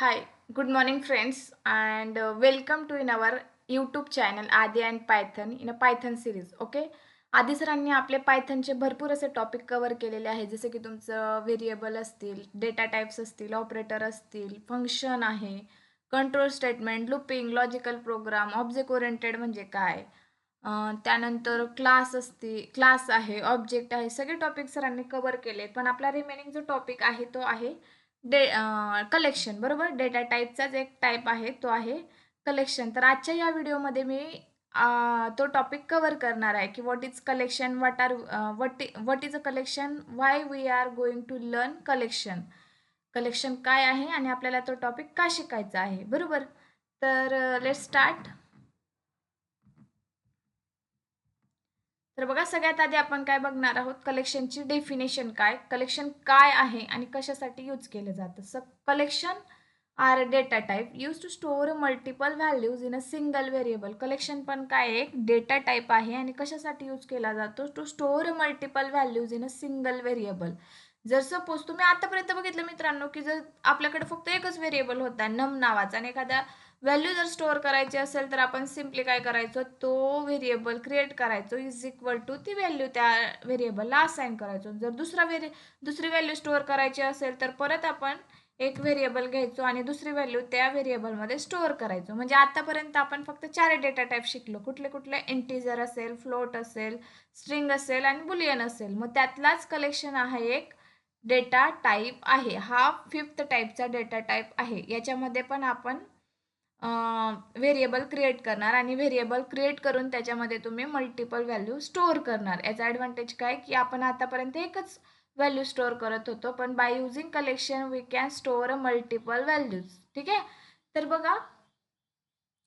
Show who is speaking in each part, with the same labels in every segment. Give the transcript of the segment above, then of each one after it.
Speaker 1: Hi, good morning, friends, and uh, welcome to in our YouTube channel Adi and Python in a Python series. Okay आधी सरांनी आपले पायथनचे भरपूर असे topic cover केलेले आहे जसे की तुमचं व्हेरिएबल असतील डेटा टाईप्स असतील ऑपरेटर असतील फंक्शन आहे control statement looping logical program object oriented म्हणजे काय त्यानंतर क्लास असते क्लास आहे ऑब्जेक्ट आहे सगळे टॉपिक सरांनी कव्हर केले पण आपला रिमेनिंग जो टॉपिक आहे तो आहे डे कलेक्शन बरोबर? डेटा टाईपचाच एक टाईप आहे तो आहे कलेक्शन तर आजच्या या व्हिडिओमध्ये मी तो टॉपिक कवर करणार आहे की what is collection what are what what is a collection why we are going to learn collection collection काय आहे आणि आपल्याला तो टॉपिक का शिकायचा आहे बरोबर? तर लेट स्टार्ट तर बघा सगळ्यात आधी आपण काय बघणार आहोत? कलेक्शनची डेफिनेशन काय? कलेक्शन काय आहे आणि कशासाठी यूज केलं जातं? So collection are data type use to store multiple values in a single variable collection पण काय एक डेटा टाईप आहे आणि कशासाठी यूज केला जातो? To store multiple values in a single variable जर सपोज तुम्ही आतापर्यंत बघितलं मित्रांनो की जर आपल्याकडे फक्त एकच व्हेरिएबल होता नम नावाचा आणि एखादा व्हॅल्यू जर स्टोअर करायची असेल तर आपण सिम्पली काय करायचो? तो व्हेरिएबल क्रिएट करायचो. इज इक्वल टू ती व्हॅल्यू त्या व्हेरिएबलला असाइन करायचो. जर दुसरा व्हेरि दुसरी व्हॅल्यू स्टोअर करायची असेल तर परत आपण एक व्हेरिएबल घ्यायचो आणि दुसरी व्हॅल्यू त्या व्हेरिएबलमध्ये स्टोअर करायचो. म्हणजे आतापर्यंत आपण फक्त चार डेटा टाईप शिकलो. कुठले कुठले इंटिजर असेल फ्लोट असेल स्ट्रिंग असेल आणि बुलियन असेल. मग त्यातलाच कलेक्शन आहे एक डेटा टाईप आहे. हा फिफ्थ टाईपचा डेटा टाईप आहे. याच्यामध्ये पण आपण व्हेरिएबल क्रिएट करणार आणि व्हेरिएबल क्रिएट करून त्याच्यामध्ये तुम्ही मल्टिपल व्हॅल्यू स्टोअर करणार. याचा ॲडव्हान्टेज काय? की आपण आतापर्यंत एकच व्हॅल्यू स्टोअर करत होतो पण by using collection we can store multiple values ठीक आहे? तर बघा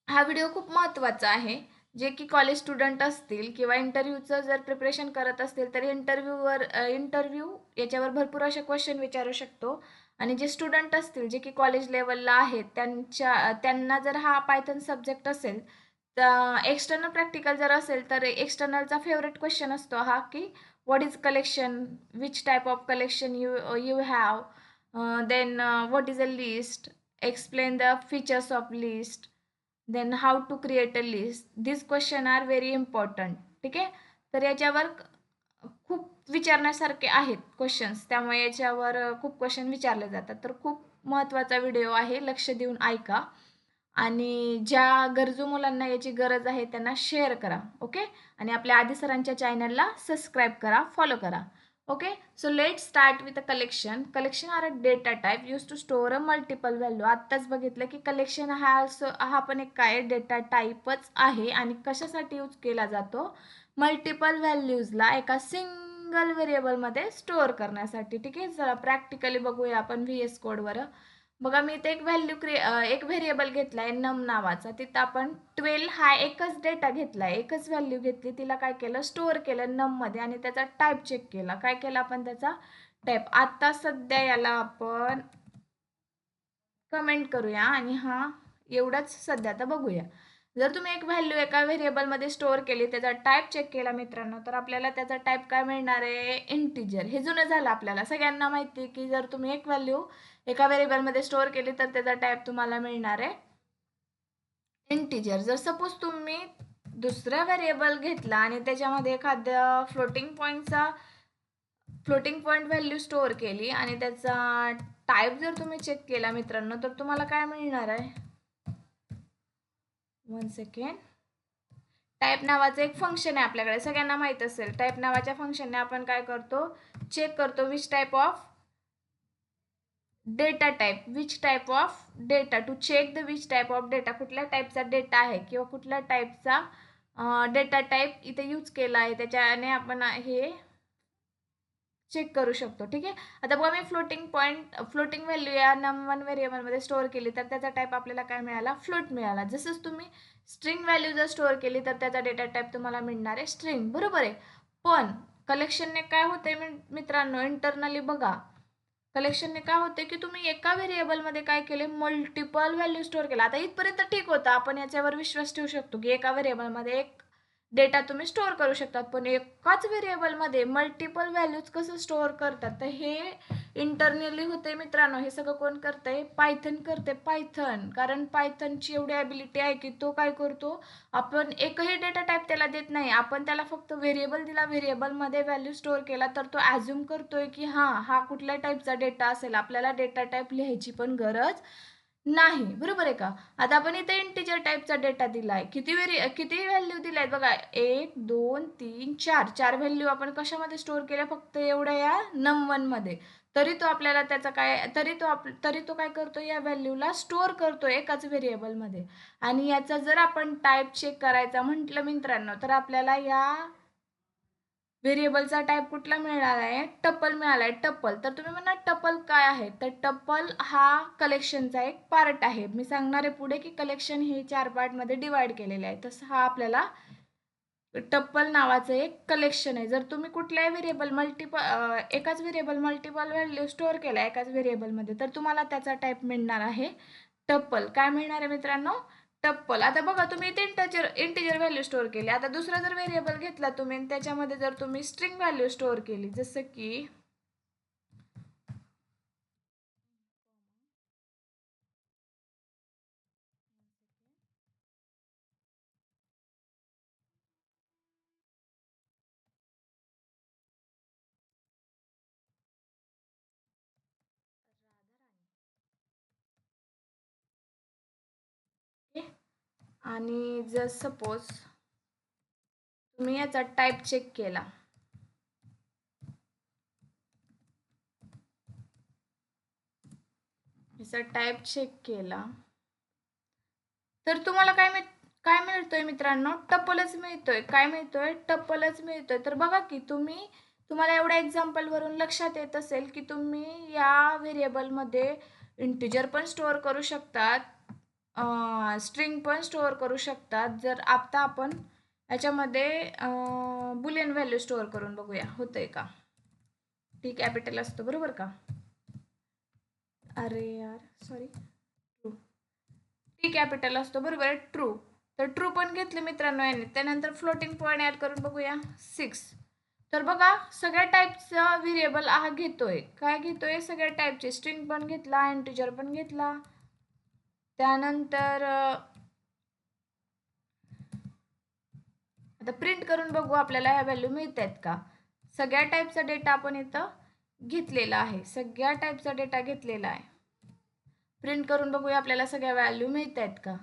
Speaker 1: हा व्हिडिओ खूप महत्त्वाचा आहे. जे की कॉलेज स्टुडंट असतील किंवा इंटरव्ह्यूचं जर प्रिपरेशन करत असतील तर इंटरव्ह्यूवर इंटरव्ह्यू याच्यावर भरपूर असे क्वेश्चन विचारू शकतो. आणि जे स्टुडंट असतील जे की कॉलेज लेवलला आहेत त्यांच्या त्यांना जर हा पायथन सब्जेक्ट असेल तर एक्सटर्नल प्रॅक्टिकल जर असेल तर एक्सटर्नलचा फेवरेट क्वेश्चन असतो हा की what is collection which type of collection you you have then what is a list explain the features of list then how to create a list this question are very important ठीक आहे? तर याच्यावर विचारण्यासारखे आहेत questions त्यामुळे याच्यावर खूप question विचारले जातात. तर खूप महत्त्वाचा व्हिडिओ आहे. लक्ष देऊन ऐका. आणि ज्या गरजू मुलांना याची गरज आहे त्यांना शेअर करा. ओके आणि आपल्या आधी सरांच्या चॅनलला सबस्क्राईब करा फॉलो करा. Okay so let start with a collection collection are a data type use to store a multiple value आत्ताच बघितलं की कलेक्शन हा असं हा पण एक काय डेटा टाईपच आहे. आणि कशासाठी यूज केला जातो? मल्टिपल व्हॅल्यूजला एका सिंगल व्हेरिएबलमध्ये स्टोअर करण्यासाठी ठीक आहे? चला प्रॅक्टिकली बघूया आपण व्ही एस कोडवर बघा मी इथे एक व्हॅल्यू क्रिए एक व्हेरिएबल घेतला आहे नम नावाचा. तिथं आपण ट्वेल्व हा एकच डेटा घेतला आहे एकच व्हॅल्यू घेतली. तिला काय केलं? स्टोअर केलं नममध्ये आणि त्याचा टाईप चेक केला. काय केला आपण त्याचा? टाईप आता सध्या याला आपण कमेंट करूया आणि हा एवढाच सध्या. आता बघूया. जर तुम्ही एक व्हॅल्यू एका व्हेरिएबलमध्ये स्टोअर केली त्याचा टाईप चेक केला मित्रांनो तर आपल्याला त्याचा टाईप काय मिळणार आहे? इंटिजर हे जुनं झालं आपल्याला. सगळ्यांना माहिती आहे की जर तुम्ही एक व्हॅल्यू एका व्हेरिएबलमध्ये स्टोअर केली तर त्याचा टाईप तुम्हाला मिळणार आहे. इंटिजर जर सपोज तुम्ही दुसरा व्हेरिएबल घेतला आणि त्याच्यामध्ये एखाद्या फ्लोटिंग पॉईंटचा फ्लोटिंग पॉईंट व्हॅल्यू स्टोअर केली आणि त्याचा टाईप जर तुम्ही चेक केला मित्रांनो तर तुम्हाला काय मिळणार आहे? वन सेकंड टाईप नावाचं एक फंक्शन आहे आपल्याकडे. सगळ्यांना माहीत असेल. टाईप नावाच्या फंक्शनने आपण काय करतो? चेक करतो which type of data type which type of data to check the which type of data कुठल्या टाईपचा डेटा आहे? किंवा कुठल्या टाईपचा डेटा टाईप इथे यूज केला आहे? त्याच्याने आपण हे चेक करू शकतो ठीक आहे? आता बघा मी फ्लोटिंग पॉईंट फ्लोटिंग व्हॅल्यू या नम वन व्हेरिएबलमध्ये स्टोअर केली तर त्याचा टाईप आपल्याला काय मिळाला? फ्लोट मिळाला. जसंच तुम्ही स्ट्रिंग व्हॅल्यू जर स्टोअर केली तर त्याचा डेटा टाईप तुम्हाला मिळणार आहे स्ट्रिंग बरोबर आहे? पण कलेक्शनने काय होतंय मित्रांनो इंटरनली बघा. कलेक्शनने काय होते की तुम्ही एका व्हेरिएबलमध्ये काय केले मल्टिपल व्हॅल्यू स्टोअर केला. आता इथपर्यंत ठीक होतं. आपण याच्यावर विश्वास ठेवू शकतो की एका व्हेरिएबलमध्ये एक डेटा तुम्ही स्टोअर करू शकतात. पण एकाच व्हेरिएबलमध्ये मल्टिपल व्हॅल्यूज कसं स्टोअर करतात? तर हे इंटरनली होते मित्रांनो. हे सगळं कोण करतंय? पायथन करते. पायथन कारण पायथनची एवढी ॲबिलिटी आहे की तो काय करतो? आपण एकही डेटा टाईप त्याला देत नाही. आपण त्याला फक्त व्हेरिएबल दिला. व्हेरिएबलमध्ये व्हॅल्यू स्टोअर केला तर तो ॲझ्युम करतोय की हां हा कुठल्या टाईपचा डेटा असेल? आपल्याला डेटा टाईप लिहायची पण गरज नाही बरोबर आहे का? आता आपण इथे इंटिजर टाईपचा डेटा दिला आहे किती व्हेरी किती व्हॅल्यू दिल्या? आहेत बघा एक दोन तीन चार. चार व्हॅल्यू आपण कशामध्ये स्टोअर केल्या? फक्त एवढ्या या नममध्ये. तरी तो आपल्याला त्याचा काय तरी तो आप तरी तो काय करतो या व्हॅल्यूला स्टोअर करतो एकाच व्हेरिएबलमध्ये आणि याचा जर आपण टाईप चेक करायचा म्हटलं मित्रांनो तर आपल्याला या व्हेरिएबलचा टाईप कुठला मिळाला आहे टप्पल मिळाला आहे टप्पल तर तुम्ही म्हणा टप्पल काय आहे? तर टप्पल हा कलेक्शनचा एक पार्ट आहे. मी सांगणार आहे पुढे की कलेक्शन हे चार पार्टमध्ये डिवाइड केलेले आहे. तसं हा आपल्याला टप्पल नावाचं एक कलेक्शन आहे. जर तुम्ही कुठल्याही व्हेरिएबल मल्टिपल एकाच व्हेरिएबल मल्टिपल व्हॅल्यू स्टोअर केला एकाच व्हेरिएबलमध्ये तर तुम्हाला त्याचा टाईप मिळणार आहे टप्पल काय मिळणार आहे मित्रांनो? टप्पल. आता बघा तुम्ही इथे इंटजर इंटिजर व्हॅल्यू स्टोअर केली. आता दुसरा जर व्हेरिएबल घेतला तुम्ही त्याच्यामध्ये जर तुम्ही स्ट्रिंग व्हॅल्यू स्टोअर केली जसं की आणि जर सपोज तुम्ही याचा टाईप चेक केला. याचा टाईप चेक केला. तर तुम्हाला काय मिळ काय मिळतोय मित्रांनो? टपलच मिळतोय. काय मिळतोय? टप्पलच मिळतोय. तर बघा की तुम्ही तुम्हाला एवढ्या एक्झाम्पलवरून लक्षात येत असेल की तुम्ही या व्हेरिएबलमध्ये इंटिजर पण स्टोअर करू शकतात. स्ट्रिंग पण स्टोअर करू शकतात. जर आता आपण याच्यामध्ये बुलियन व्हॅल्यू स्टोअर करून बघूया. होतंय का? टी कॅपिटल असतो बरोबर का? अरे यार सॉरी ट्रू टी कॅपिटल असतो बरोबर आहे. ट्रू तर ट्रू पण घेतले मित्रांनो याने. त्यानंतर फ्लोटिंग पॉईंट ॲड करून बघूया. सिक्स तर बघा सगळ्या टाईपचा व्हेरिएबल हा घेतोय. काय घेतोय? सगळ्या टाईपचे स्ट्रिंग पण घेतला इंटिजर पण घेतला. त्यानंतर आता प्रिंट करून बघू आपल्याला ह्या व्हॅल्यू मिळत आहेत का. सगळ्या टाईपचा डेटा आपण इथं घेतलेला आहे. सगळ्या टाईपचा डेटा घेतलेला आहे. प्रिंट करून बघूया आपल्याला सगळ्या व्हॅल्यू मिळत आहेत का.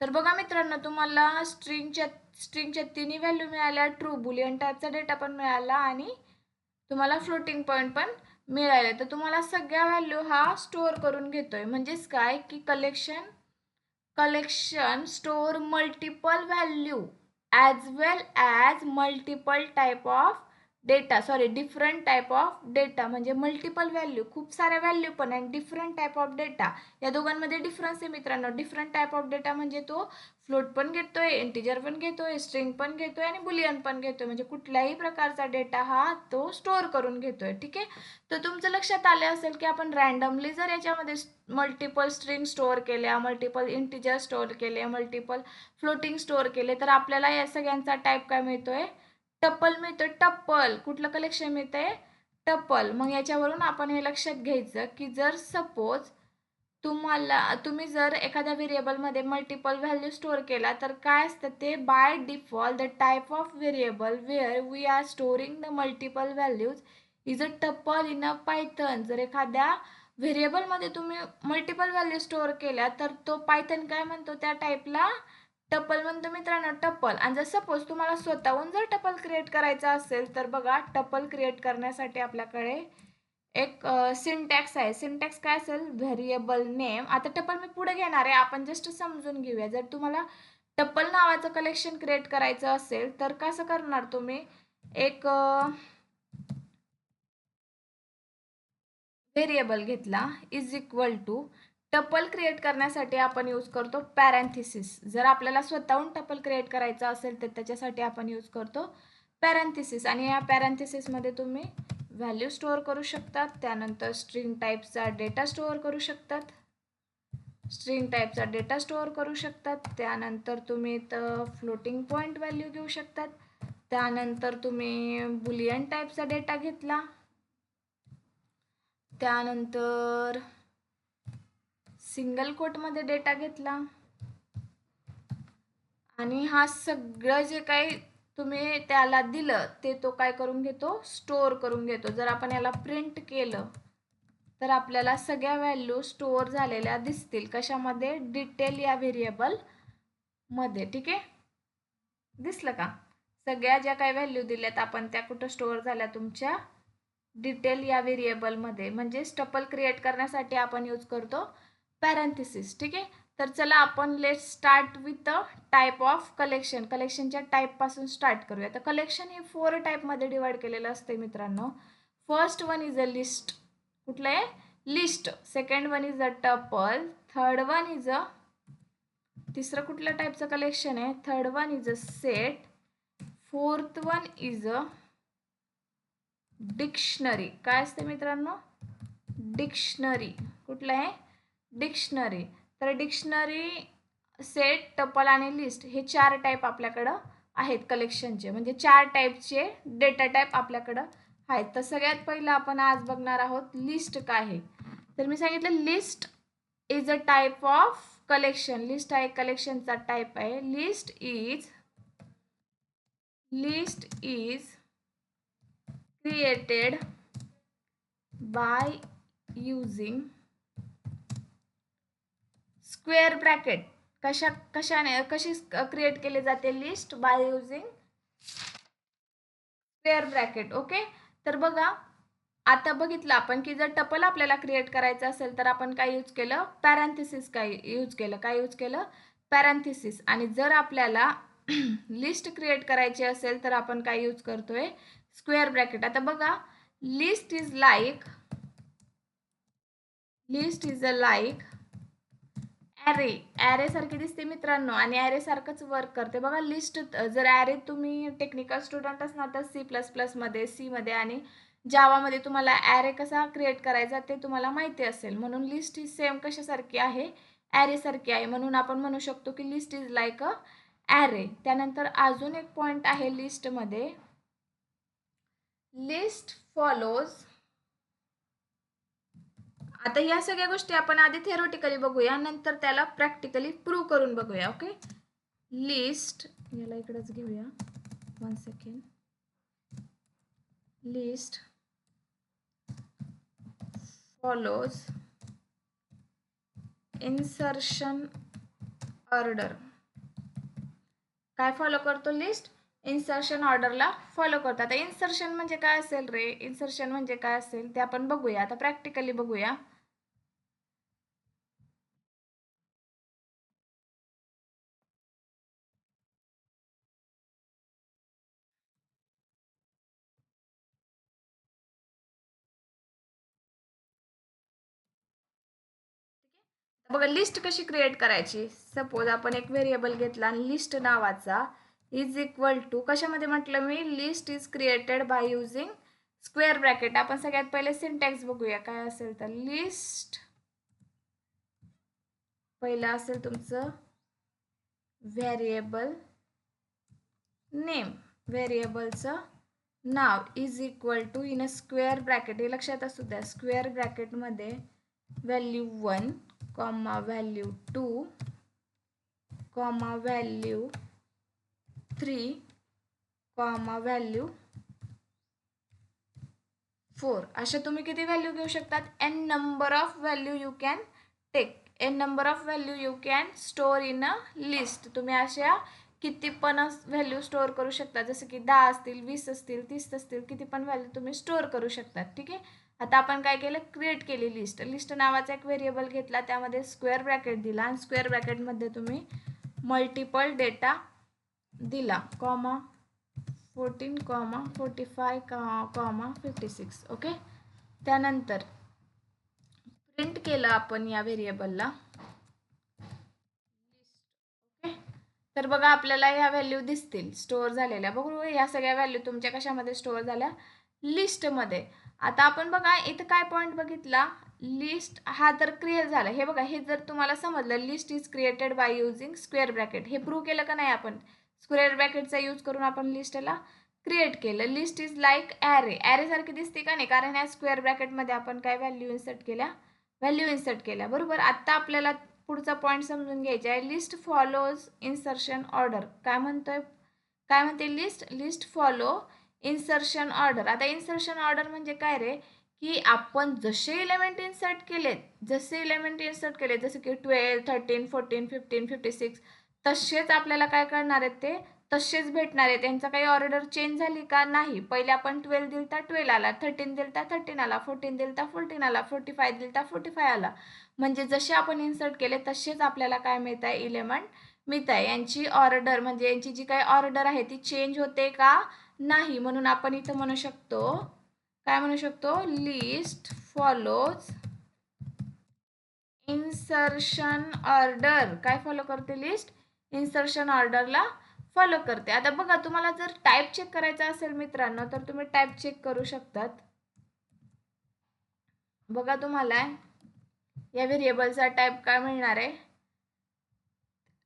Speaker 1: तर बघा मित्रांनो तुम्हाला स्ट्रिंगच्या स्ट्रिंगच्या तिन्ही व्हॅल्यू मिळाल्या. ट्रू बुलियन टाईपचा डेटा पण मिळाला आणि तुम्हाला फ्लोटिंग पॉईंट पण मिळाले. तर तुम्हाला सगळ्या व्हॅल्यू हा स्टोअर करून घेतोय. म्हणजेच काय? की collection collection store multiple value as well as multiple type of data sorry different type of data म्हणजे मल्टिपल व्हॅल्यू खूप साऱ्या व्हॅल्यू पण आणि डिफरंट टाईप ऑफ डेटा या दोघांमध्ये डिफरन्स आहे मित्रांनो. डिफरंट टाईप ऑफ डेटा म्हणजे तो फ्लोट पण घेतोय इंटिजर पण घेतोय स्ट्रिंग पण घेतोय आणि बुलियन पण घेतोय. म्हणजे कुठल्याही प्रकारचा डेटा हा तो स्टोअर करून घेतोय ठीक आहे? तर तुमचं लक्षात आले असेल की आपण रँडमली जर याच्यामध्ये मल्टिपल स्ट्रिंग स्टोअर केल्या मल्टिपल इंटिजर स्टोअर केले मल्टिपल फ्लोटिंग स्टोअर केले तर आपल्याला या सगळ्यांचा टाईप काय मिळतोय? टप्पल मिळतोय टप्पल कुठलं कलेक्शन मिळतंय? टप्पल मग याच्यावरून आपण हे लक्षात घ्यायचं की जर सपोज तुम्हाला तुम्ही जर एखाद्या व्हेरिएबलमध्ये मल्टिपल व्हॅल्यू स्टोअर केला तर काय असतं ते? By default the type of variable where we are storing the multiple values is a tuple in a Python जर एखाद्या व्हेरिएबलमध्ये तुम्ही मल्टिपल व्हॅल्यू स्टोअर केल्या तर तो पायथन काय म्हणतो? त्या टाईपला टप्पल म्हणतो मित्रांनो टप्पल आणि जर सपोज तुम्हाला स्वतःहून जर टप्पल क्रिएट करायचा असेल तर बघा टप्पल क्रिएट करण्यासाठी आपल्याकडे एक सिंटॅक्स आहे. सिंटॅक्स काय असेल? व्हेरिएबल नेम आता टप्पल मी पुढे घेणार आहे. आपण जस्ट समजून घेऊया. जर तुम्हाला टप्पल नावाचं कलेक्शन क्रिएट करायचं असेल तर कसं करणार तुम्ही? एक व्हेरिएबल घेतला. Is equal to tuple create करण्यासाठी आपण यूज करतो पॅरेंथिसिस जर आपल्याला स्वतःहून टपल क्रिएट करायचा असेल तर त्याच्यासाठी आपण यूज करतो पॅरेंथिसिस आणि या पॅरेंथिसिसमध्ये तुम्ही व्हॅल्यू स्टोअर करू शकतात त्यानंतर स्ट्रिंग टाईपचा डेटा स्टोअर करू शकतात. स्ट्रिंग टाईपचा डेटा स्टोअर करू शकतात. त्यानंतर तुम्ही इथं फ्लोटिंग पॉईंट व्हॅल्यू घेऊ शकतात. त्यानंतर तुम्ही बुलियन टाईपचा डेटा घेतला. त्यानंतर सिंगल कोटमध्ये डेटा घेतला. आणि हा सगळं जे काही तुम्ही त्याला दिलं ते तो काय करून घेतो? स्टोअर करून घेतो. जर आपण याला प्रिंट केलं तर आपल्याला सगळ्या व्हॅल्यू स्टोअर झालेल्या दिसतील. कशामध्ये? डिटेल या व्हेरिएबलमध्ये. ठीक आहे? दिसलं का? सगळ्या ज्या काही व्हॅल्यू दिल्यात आपण त्या कुठं स्टोअर झाल्या? तुमच्या डिटेल या व्हेरिएबलमध्ये म्हणजे स्टपल क्रिएट करण्यासाठी आपण यूज करतो पॅरेंथिसिस ठीक आहे? तर चला आपण let start with the type of collection कलेक्शनच्या टाईपपासून स्टार्ट करूया. तर कलेक्शन हे फोर टाईपमध्ये डिवाईड केलेलं असते मित्रांनो. First one is a list कुठलं आहे? List second one is a tuple third one is a तिसरं कुठल्या टाईपचं कलेक्शन आहे? Third one is a set fourth one is a dictionary काय असते मित्रांनो? डिक्शनरी कुठलं आहे? डिक्शनरी. तर डिक्शनरी सेट टपल आणि लिस्ट हे चार टाईप आपल्याकडं आहेत कलेक्शनचे म्हणजे चार टाईपचे डेटा टाईप आपल्याकडं आहेत. तर सगळ्यात पहिलं आपण आज बघणार आहोत लिस्ट काय आहे. तर मी सांगितलं list is a type of collection list आहे कलेक्शनचा टाईप आहे. List is list is created by using square bracket. कशा कशाने कशी क्रिएट केली जाते list by using square bracket okay तर बघा आता बघितलं आपण की जर टपल आपल्याला क्रिएट करायचं असेल तर आपण काय यूज केलं? पॅरांथिसिस काय यूज केलं? काय यूज केलं? पॅरांथिसिस आणि जर आपल्याला लिस्ट क्रिएट करायची असेल तर आपण काय यूज करतोय? स्क्वेअर ब्रॅकेट आता बघा list is like list is a like array array सारखी दिसते मित्रांनो आणि ॲरे सारखंच वर्क करते. बघा लिस्ट जर ॲरे तुम्ही टेक्निकल स्टुडंट असणार तर सी प्लस प्लसमध्ये सीमध्ये आणि जावामध्ये तुम्हाला ॲरे कसा क्रिएट करायचा ते तुम्हाला माहिती असेल. म्हणून लिस्ट ही सेम कशासारखी आहे? ॲरेसारखी आहे. म्हणून आपण म्हणू शकतो की list is like a array त्यानंतर अजून एक पॉईंट आहे लिस्टमध्ये लिस्ट फॉलोज आता या सगळ्या गोष्टी आपण आधी थेरोटिकली बघूया नंतर त्याला प्रॅक्टिकली प्रूव्ह करून बघूया ओके लिस्ट याला इकडंच घेऊया. One second list follows insertion order काय फॉलो करतो लिस्ट इन्सर्शन ऑर्डरला फॉलो करतो. आता इन्सर्शन म्हणजे काय असेल रे? इन्सर्शन म्हणजे काय असेल? ते आपण बघूया. आता प्रॅक्टिकली बघूया. बघा लिस्ट कशी क्रिएट करायची? सपोज आपण एक व्हेरिएबल घेतला आणि लिस्ट नावाचा इज इक्वल टू कशामध्ये म्हटलं मी? List is created by using square bracket आपण सगळ्यात पहिले सिंटॅक्स बघूया. काय असेल तर लिस्ट पहिलं असेल तुमचं व्हेरिएबल नेम व्हेरिएबलचं नाव is equal to in a square bracket हे लक्षात असू द्या. Square ब्रॅकेटमध्ये value one comma value two comma value three comma value four अशा तुम्ही किती व्हॅल्यू घेऊ शकतात? N number of value you can take n number of value you can store in a list तुम्ही अशा किती पण व्हॅल्यू स्टोअर करू शकता. जसं की दहा असतील वीस असतील तीस असतील किती पण व्हॅल्यू तुम्ही स्टोअर करू शकतात. ठीक आहे? आता आपण काय केलं? क्रिएट केली लिस्ट लिस्ट नावाचा एक व्हेरिएबल घेतला त्यामध्ये स्क्वेअर ब्रॅकेट दिला. आणि स्क्वेअर ब्रॅकेटमध्ये तुम्ही मल्टिपल डेटा दिला. Comma fourteen comma forty five comma fifty six okay त्यानंतर प्रिंट केलं आपण या व्हेरिएबलला तर बघा आपल्याला ह्या व्हॅल्यू दिसतील. स्टोअर झालेल्या. बघू या सगळ्या व्हॅल्यू तुमच्या कशामध्ये स्टोअर झाल्या? लिस्टमध्ये आता आपण बघा इथं काय पॉईंट बघितला? लिस्ट हा तर क्रिएट झाला. हे बघा हे जर तुम्हाला समजलं list is created by using square bracket हे प्रूव्ह केलं का नाही आपण? स्क्वेअर ब्रॅकेटचा यूज करून आपण लिस्टला क्रिएट केलं. लिस्ट इज लाईक ॲरे ॲरेसारखी दिसते का नाही? कारण या स्क्वेअर ब्रॅकेटमध्ये आपण काय व्हॅल्यू इन्सर्ट केल्या? व्हॅल्यू इन्सर्ट केल्या. बरोबर? आत्ता आपल्याला पुढचा पॉईंट समजून घ्यायचा आहे. लिस्ट फॉलोज इन्सर्शन ऑर्डर काय म्हणतोय? काय म्हणते list list follow insertion order आता इन्सर्शन ऑर्डर म्हणजे काय रे? की आपण जसे इलेमेंट इन्सर्ट केलेत जसे इलेमेंट इन्सर्ट केले जसे की twelve thirteen fourteen fifteen fifty six तसेच आपल्याला काय करणार आहेत ते? तसेच भेटणार आहे त्यांचा काही ऑर्डर चेंज झाली का? नाही. पहिले आपण ट्वेल्व दिलता ट्वेल्व आला. थर्टीन दिलता थर्टीन आला. फोर्टीन दिलता फोर्टीन आला. फोर्टी फाय दिलता फोर्टी फाय आला. म्हणजे जसे आपण इन्सर्ट केले तसेच आपल्याला काय मिळत आहे इलेमेंट मिळत आहे यांची ऑर्डर म्हणजे यांची जी काही ऑर्डर आहे ती चेंज होते का? नाही म्हणून आपण इथं म्हणू शकतो काय म्हणू शकतो? लिस्ट फॉलोज इन्सर्शन ऑर्डर काय फॉलो करते लिस्ट इन्सर्शन ऑर्डरला फॉलो करते. आता बघा तुम्हाला जर टाईप चेक करायचा असेल मित्रांनो तर तुम्ही टाईप चेक करू शकतात. बघा तुम्हाला या व्हेरिएबलचा टाईप काय मिळणार आहे?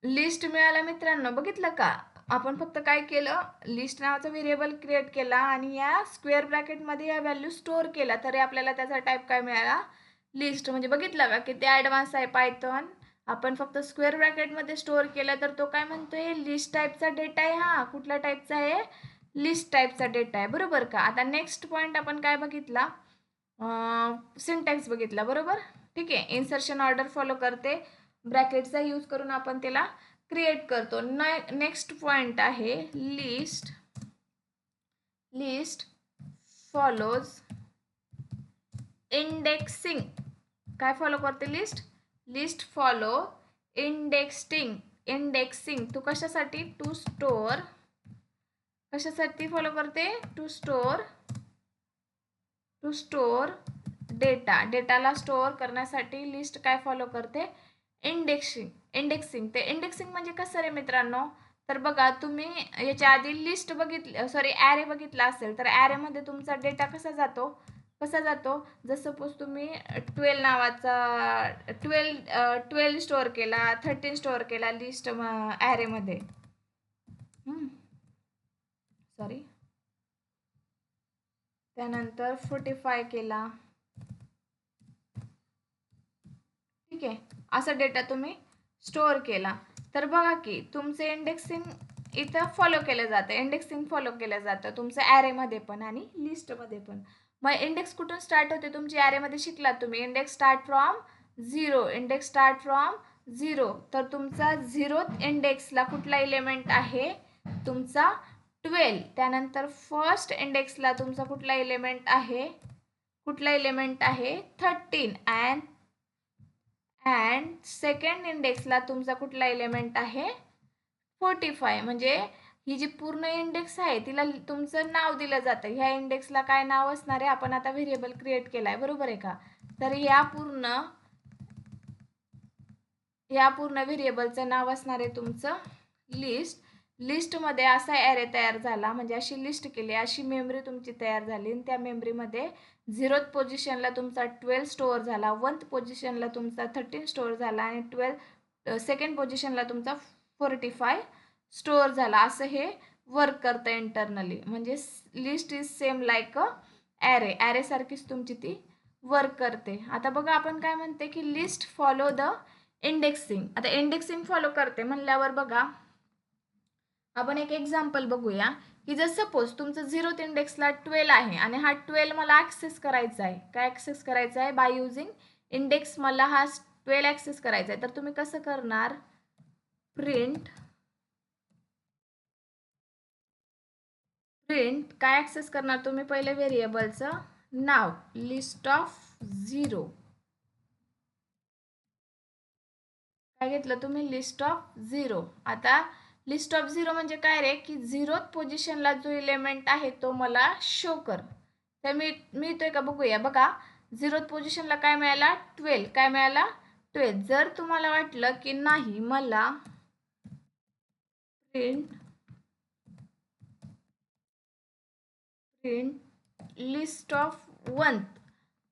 Speaker 1: लिस्ट मिळाला मित्रांनो बघितलं का? आपण फक्त काय केलं? लिस्ट नावाचा व्हेरिएबल क्रिएट केला आणि या स्क्वेअर ब्रॅकेटमध्ये या व्हॅल्यू स्टोअर केला. तरी आपल्याला त्याचा टाईप काय मिळाला? लिस्ट म्हणजे बघितलं का? किती ॲडव्हान्स आहे पायथॉन आपण फक्त स्क्वेअर ब्रॅकेटमध्ये स्टोअर केला तर तो काय म्हणतोय? लिस्ट टाईपचा डेटा आहे हा. कुठल्या टाईपचा आहे? लिस्ट टाईपचा डेटा आहे. बरोबर का? आता नेक्स्ट पॉईंट आपण काय बघितला? सिंटॅक्स बघितला. बरोबर? ठीक आहे. इन्सर्शन ऑर्डर फॉलो करते. ब्रॅकेटचा यूज करून आपण त्याला क्रिएट करतो. नेक्स्ट पॉईंट आहे लिस्ट लिस्ट फॉलोज इंडेक्सिंग काय फॉलो करते list list follow indexing indexing तू कशासाठी? टू स्टोअर कशासाठी फॉलो करते? To store to store data डेटाला स्टोअर करण्यासाठी लिस्ट काय फॉलो करते? इंडेक्सिंग इंडेक्सिंग ते इंडेक्सिंग म्हणजे कसं रे मित्रांनो? तर बघा तुम्ही याच्या आधी लिस्ट बघितली सॉरी ॲरे बघितला असेल तर ॲरेमध्ये तुमचा डेटा कसा जातो? कसा जातो? जसं सपोज तुम्ही ट्वेल नावाचा ट्वेल ट्वेल्व स्टोअर केला थर्टीन स्टोअर केला लिस्ट ॲरेमध्ये सॉरी त्यानंतर फोर्टी फाय केला. ठीक आहे. असा डेटा तुम्ही स्टोअर केला. तर बघा की तुमचे इंडेक्सिंग इथं फॉलो केलं जातं. इंडेक्सिंग फॉलो केलं जातं. तुमचं ॲरेमध्ये पण आणि लिस्टमध्ये पण. मग इंडेक्स कुठून स्टार्ट होते? तुमची ॲरेमध्ये शिकलात तुम्ही. Index start from zero index start from zero तर तुमचा झिरोथ इंडेक्सला कुठला इलेमेंट आहे? तुमचा ट्वेल्व त्यानंतर फर्स्ट इंडेक्सला तुमचा कुठला इलेमेंट आहे? कुठला इलेमेंट आहे? थर्टीन अँड अँड सेकंड इंडेक्सला तुमचा कुठला एलिमेंट आहे? फोर्टी फाय म्हणजे ही जी पूर्ण इंडेक्स आहे तिला तुमचं नाव दिलं जातं. ह्या इंडेक्सला काय नाव असणार आहे? आपण आता व्हेरिएबल क्रिएट केला आहे बरोबर आहे का? तर या पूर्ण या पूर्ण व्हेरिएबलचं नाव असणार आहे तुमचं लिस्ट लिस्टमध्ये असा ॲरे तयार झाला. म्हणजे अशी लिस्ट केली अशी मेमरी तुमची तयार झाली. आणि त्या मेमरीमध्ये झिरोथ पोझिशनला तुमचा ट्वेल्व स्टोअर झाला. वन्थ पोझिशनला तुमचा थर्टीन स्टोअर झाला. आणि ट्वेल्व सेकंड पोझिशनला तुमचा फोर्टी फाय स्टोअर झाला. असं हे वर्क करतं इंटरनली म्हणजे list is same like a array ॲरेसारखीच तुमची ती वर्क करते. आता बघा आपण काय म्हणते की लिस्ट फॉलो द इंडेक्सिंग आता इंडेक्सिंग फॉलो करते म्हणल्यावर बघा आपण एक एक्झाम्पल बघूया. की जर सपोज तुमचं झिरोथ इंडेक्सला ट्वेल्व आहे आणि हा ट्वेल्व मला ॲक्सेस करायचा आहे. काय ॲक्सेस करायचा आहे? बाय युझिंग इंडेक्स मला हा ट्वेल्व ॲक्सेस करायचा आहे. तर तुम्ही कसं करणार? प्रिंट प्रिंट काय ॲक्सेस करणार तुम्ही पहिले व्हेरिएबलचं नाव लिस्ट ऑफ झिरो काय घेतलं तुम्ही? लिस्ट ऑफ झिरो आता लिस्ट ऑफ झिरो म्हणजे काय रे? की झिरोथ पोझिशनला जो इलेमेंट आहे तो मला शो कर. तर मी मिळतोय का? बघूया. बघा झिरोथ पोझिशनला काय मिळाला? ट्वेल्व काय मिळाला? ट्वेल्व जर तुम्हाला वाटलं की नाही मला print print list of one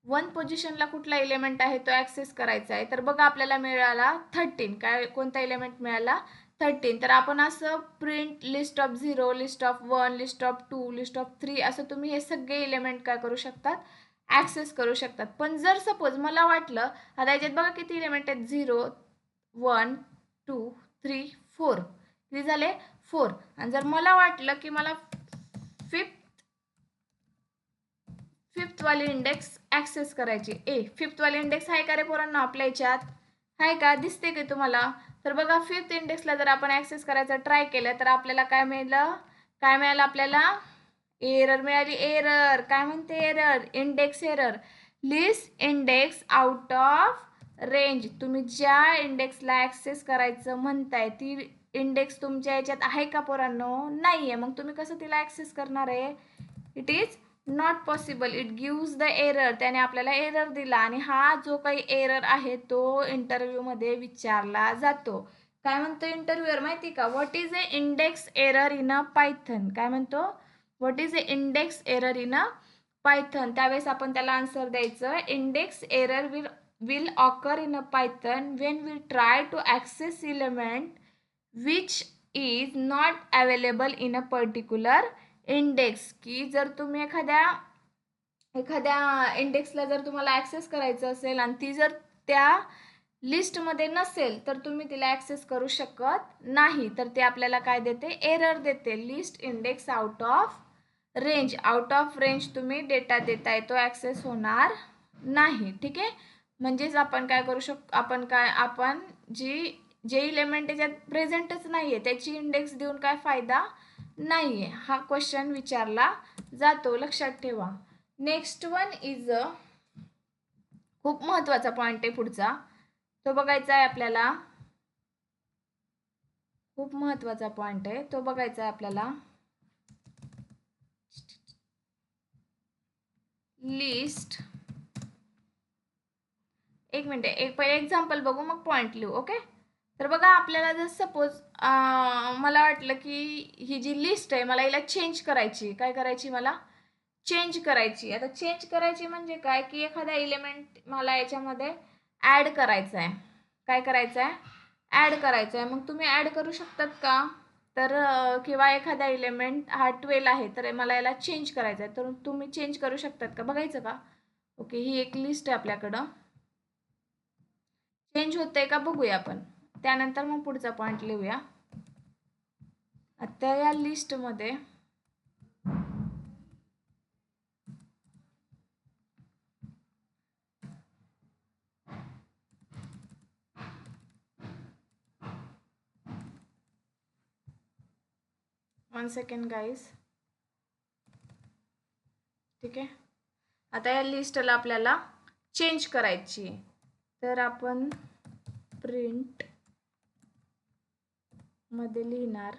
Speaker 1: one पोझिशनला कुठला एलिमेंट आहे तो ॲक्सेस करायचा आहे? तर बघा आपल्याला मिळाला थर्टीन काय कोणता एलिमेंट मिळाला? थर्टीन तर आपण असं print list of zero list of one list of two list of three असं तुम्ही हे सगळे इलेमेंट काय करू शकतात? ॲक्सेस करू शकतात. पण जर सपोज मला वाटलं आता याच्यात बघा किती इलेमेंट आहेत? Zero one two three four किती झाले? फोर आणि जर मला वाटलं की मला फिफ्थ फिफ्थवाली इंडेक्स ॲक्सेस करायची ए फिफ्थवाली इंडेक्स आहे का रे पोरांना आपल्या याच्यात? आहे का? दिसते की तुम्हाला? तर बघा फिफ्थ इंडेक्सला जर आपण ॲक्सेस करायचं ट्राय केलं तर आपल्याला काय मिळालं? काय मिळालं आपल्याला? एरर मिळाली. एरर काय म्हणते? Error index error list index out of range तुम्ही ज्या इंडेक्सला ॲक्सेस करायचं म्हणताय ती इंडेक्स तुमच्या याच्यात आहे का पोरांनो? नाही आहे मग तुम्ही कसं तिला ॲक्सेस करणार आहे? It is not possible it gives the error त्याने आपल्याला एरर दिला आणि हा जो काही एरर आहे तो इंटरव्ह्यूमध्ये विचारला जातो. काय म्हणतो इंटरव्ह्यूअर माहिती का? What is a index error in a Python काय म्हणतो? What is a index error in a Python त्यावेळेस आपण त्याला आन्सर द्यायचं. Index error will will occur in a Python when we try to access element which is not available in a particular index की जर तुम्ही एखाद्या एखाद्या इंडेक्सला जर तुम्हाला ॲक्सेस करायचं असेल आणि ती जर त्या लिस्टमध्ये नसेल तर तुम्ही तिला ॲक्सेस करू शकत नाही. तर ते आपल्याला काय देते? एरर देते. List index out of range out of range तुम्ही डेटा देताय तो ॲक्सेस होणार नाही. ठीक आहे? म्हणजेच आपण काय करू शक आपण काय आपण जी जे इलेमेंट त्याच्यात प्रेझेंटच नाही आहे त्याची इंडेक्स देऊन काय फायदा? नाही आहे हा क्वेश्चन विचारला जातो. लक्षात ठेवा. नेक्स्ट वन इज अ खूप महत्त्वाचा पॉईंट आहे पुढचा. तो बघायचा आहे आपल्याला. खूप महत्त्वाचा पॉईंट आहे. तो बघायचा आहे आपल्याला. लिस्ट एक मिनिट. एक पहिले एक्झाम्पल बघू मग पॉईंट लिहू ओके तर बघा आपल्याला जर सपोज मला वाटलं की ही जी लिस्ट आहे मला हिला चेंज करायची काय करायची मला? चेंज करायची आता चेंज करायची म्हणजे काय? की एखादा इलेमेंट मला याच्यामध्ये ॲड करायचा आहे. काय करायचं आहे? ॲड करायचं आहे. मग तुम्ही ॲड करू शकतात का? तर किंवा एखादा इलेमेंट हा ट्वेल आहे तर मला याला चेंज करायचा आहे. तर तुम्ही चेंज करू शकतात का? बघायचं का? ओके ही एक लिस्ट आहे आपल्याकडं. चेंज होतंय का? बघूया आपण. त्यानंतर मग पुढचा पॉईंट लिहूया. आता या लिस्टमध्ये वन सेकंड गाईज ठीक आहे? आता या लिस्टला आपल्याला चेंज करायची तर आपण प्रिंटमध्ये लिहिणार